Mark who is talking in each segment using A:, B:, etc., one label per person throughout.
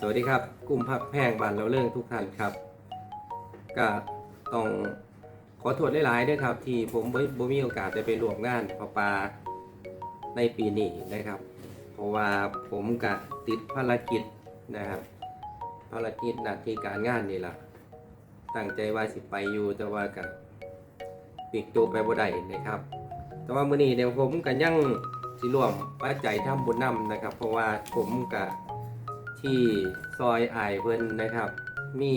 A: สวัสดีครับกลุ่มพักแพงบานเราเรื่องทุกท่านครับก็ต้องขอโทษหลายๆด้วยครับ ที่ผมบ่บ่มีโอกาสได้ไปร่วมงานพระปาในปีนี้นะครับ เพราะว่าผมกะติดภารกิจนะครับ ภารกิจหน้าที่การงานนี่แหละตั้งใจว่าสิไปอยู่แต่ว่ากับปิดตัวไปบ่ได้นะครับ แต่ว่ามื้อนี้เดี๋ยวผมก็ยังสิร่วมปัจจัยทำบุญนำนะครับ เพราะว่าผมกะ ที่ซอยไอเพิ่นนะครับ มี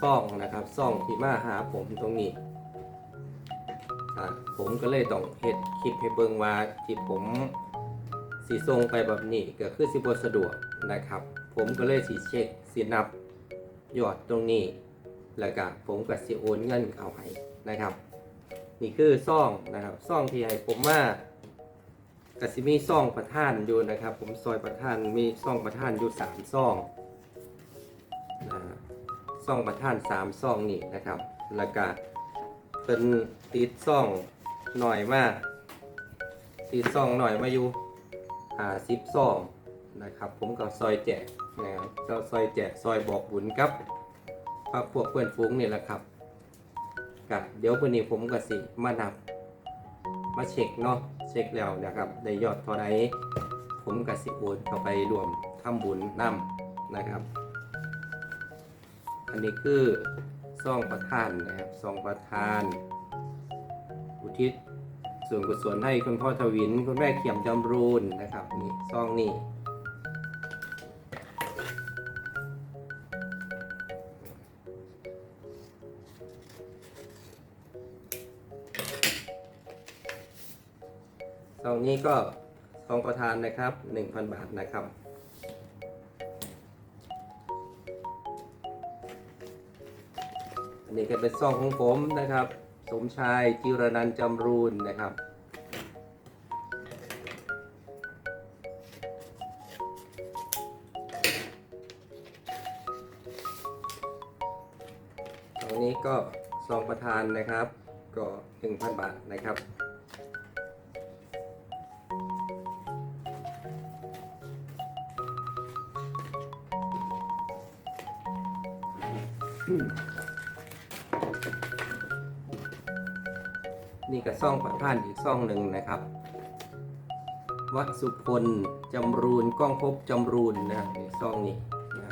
A: ซ่องนะครับซ่องที่มาหาผมตรงนี้ผมก็เลยต้องเฮ็ดคลิปให้เบิ่งว่าที่ผมสีส่งไปแบบนี้ก็คือสิบสะดวกนะครับ ผมก็เลยสิเช็คสินับยอดตรงนี้แล้วก็ผมก็สิโอนเงินเข้าให้นะครับ นี่คือซ่องนะครับซ่องที่ให้ผมมา กสิมีซ่องประท่านอยู่นะครับ ผมซอยประท่านมีซ่องประท่านอยู่สามซ่องนะซ่องประท่านสามซ่องนี่นะครับ แล้วก็เป็นติดซ่องหน่อยมากติดซ่องหน่อยมาอยู่หาสิบซ่องนะครับ ผมก็ซอยแจกนะครับก็ซอยแจกซอยบอกบุญครับพักพวกเพื่อนฟุ้งนี่แหละครับกับเดี๋ยววันนี้ผมก็สิมานับ มาเช็คเนาะเช็คแล้วนะครับได้ยอดเท่าไรผมกับสิโอนเข้าไปรวมทำบุญนำนะครับ อันนี้คือซองประธานนะครับซองประธาน อุทิศส่วนกุศลให้คุณพ่อทวินคุณแม่เขียมจำรูนนะครับนี่ซองนี่ ซองนี้ก็ซองประธานนะครับ 1,000 บาทนะครับอันนี้ก็เป็นซองของผมนะครับ สมชายจิรนันจำรูนนะครับตรงนี้ก็ซองประธานนะครับ ก็ 1,000 บาทนะครับ นี่ก็ซ่องประธานอีกซ่องหนึ่งนะครับ วัดสุพลจำรูนก้องพบจำรูนนะซ่องนี้นะ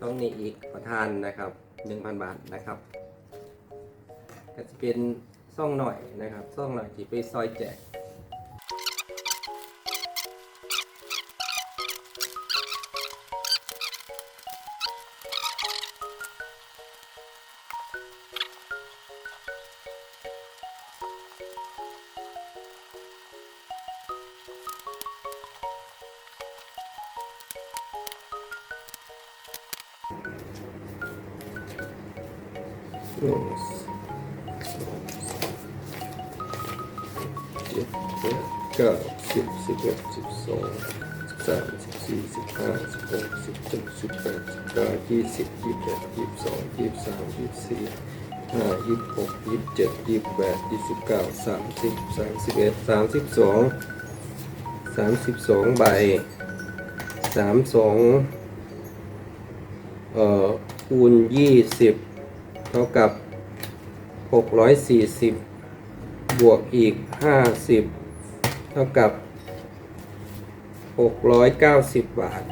A: ซ่องนี้อีกประธานนะครับ1,000บาทนะครับ ก็จะเป็นซ่องหน่อยนะครับ ซ่องหน่อยที่ไปซอยแจก เจ็ดแปดเก้าสิบสิบเอ็ดสิบสองสิบสามสิบสี่สิบห้าสิบหกสิบเจ็ดสิบแปดสิบเก้ายี่สิบยี่สิบเอ็ดยี่สิบสองยี่สิบสามยี่สิบสี่ห้ายี่สิบหกยี่สิบเจ็ดยี่สิบแปดยี่สิบเก้าสามสิบสามสิบเอ็ดสามสิบสองสามสิบสองใบสามสองเอ่อคูณยี่สิบ เท่ากับ 640 บวกอีก 50 เท่ากับ 690 บาท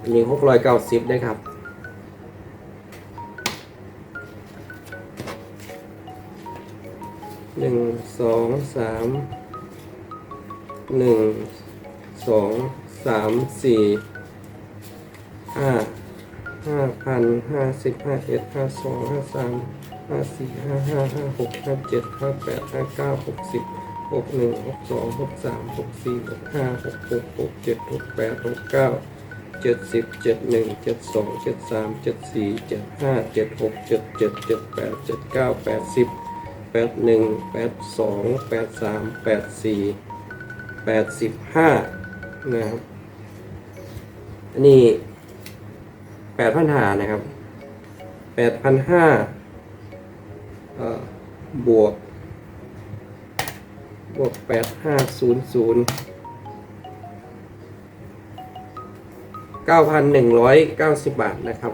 A: อันนี้690ได้ครับหนึ่งสองสามหนึ่งสองสามสี่ห้า ห้าพันห้าสิบห้าเอ็ดห้าสองห้าสามห้าสี่ห้าห้าห้าหกห้าเจ็ดห้าแปดห้าเก้าหกสิบหกหนึ่งหกสองหกสามหกสี่หกห้าหกหกหกเจ็ดหกแปดหกเก้าเจ็ดสิบเจ็ดหนึ่งเจ็ดสองเจ็ดสามเจ็ดสี่เจ็ดห้าเจ็ดหกเจ็ดเจ็ดเจ็ดแปดเจ็ดเก้าแปดสิบแปดหนึ่งแปดสองแปดสามแปดสี่แปดสิบห้านะครับอันนี้ ดพันห้านะครับแปดพันห้าบวก บวกแปดห้าศูนย์ศูนย์เก้าพันหนึ่งร้อยเก้าสิบบาทนะครับ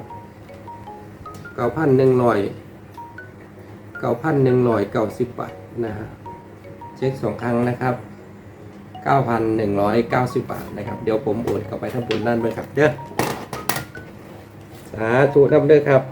A: เก้าพันหนึ่งร้อยเก้าพันหนึ่งร้อยเก้าสิบบาทนะฮะเช็คสองครั้งนะครับเก้าพันหนึ่งร้อยเก้าสิบบาทนะครับ เดี๋ยวผมโอนเข้าไปทั้งบนนั่นด้วยครับเด้อ สาธุนับเด้อครับ